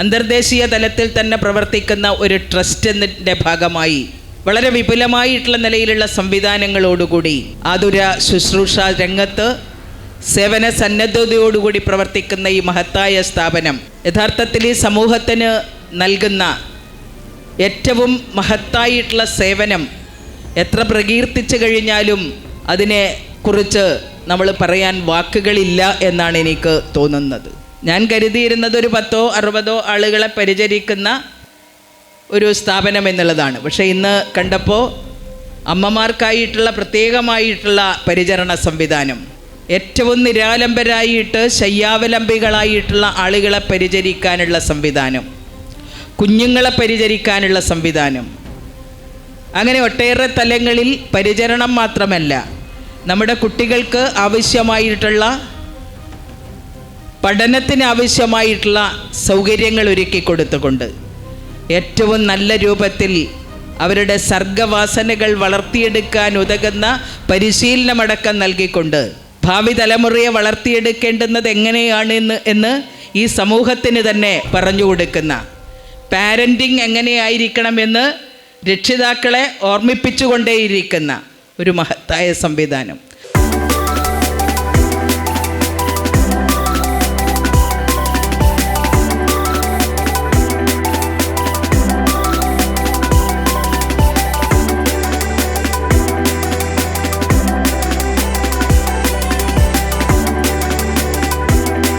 അന്തർദേശീയ തലത്തിൽ തന്നെ പ്രവർത്തിക്കുന്ന ഒരു ട്രസ്റ്റിന്റെ ഭാഗമായി വളരെ വിപുലമായിട്ടുള്ള നിലയിലുള്ള സംവിധാനങ്ങളോടുകൂടി ആതുര ശുശ്രൂഷ രംഗത്ത് സേവന സന്നദ്ധതയോടുകൂടി പ്രവർത്തിക്കുന്ന ഈ മഹത്തായ സ്ഥാപനം യഥാർത്ഥത്തിൽ ഈ സമൂഹത്തിന് നൽകുന്ന ഏറ്റവും മഹത്തായിട്ടുള്ള സേവനം എത്ര പ്രകീർത്തിച്ചു കഴിഞ്ഞാലും അതിനെ കുറിച്ച് നമ്മൾ പറയാൻ വാക്കുകളില്ല എന്നാണ് എനിക്ക് തോന്നുന്നത്. ഞാൻ കരുതിയിരുന്നത് ഒരു പത്തോ അറുപതോ ആളുകളെ പരിചരിക്കുന്ന ഒരു സ്ഥാപനം എന്നുള്ളതാണ്. പക്ഷേ ഇന്ന് കണ്ടപ്പോൾ അമ്മമാർക്കായിട്ടുള്ള പ്രത്യേകമായിട്ടുള്ള പരിചരണ സംവിധാനം ഏറ്റവും നിരാലംബരായിട്ട് ശയ്യാവലംബികളായിട്ടുള്ള ആളുകളെ പരിചരിക്കാനുള്ള സംവിധാനം കുഞ്ഞുങ്ങളെ പരിചരിക്കാനുള്ള സംവിധാനം. അങ്ങനെ ഒട്ടേറെ തലങ്ങളിൽ പരിചരണം മാത്രമല്ല നമ്മുടെ കുട്ടികൾക്ക് ആവശ്യമായിട്ടുള്ള പഠനത്തിന് ആവശ്യമായിട്ടുള്ള സൗകര്യങ്ങൾ ഒരുക്കി കൊടുത്തുകൊണ്ട് ഏറ്റവും നല്ല രൂപത്തിൽ അവരുടെ സർഗവാസനകൾ വളർത്തിയെടുക്കാൻ ഉതകുന്ന പരിശീലനമടക്കം നൽകിക്കൊണ്ട് ഭാവി തലമുറയെ വളർത്തിയെടുക്കേണ്ടുന്നത് എങ്ങനെയാണ് എന്ന് എന്ന് ഈ സമൂഹത്തിന് തന്നെ പറഞ്ഞു കൊടുക്കുന്ന പാരന്റിങ് എങ്ങനെയായിരിക്കണമെന്ന് രക്ഷിതാക്കളെ ഓർമ്മിപ്പിച്ചുകൊണ്ടേയിരിക്കുന്ന ഒരു മഹത്തായ സംവിധാനം.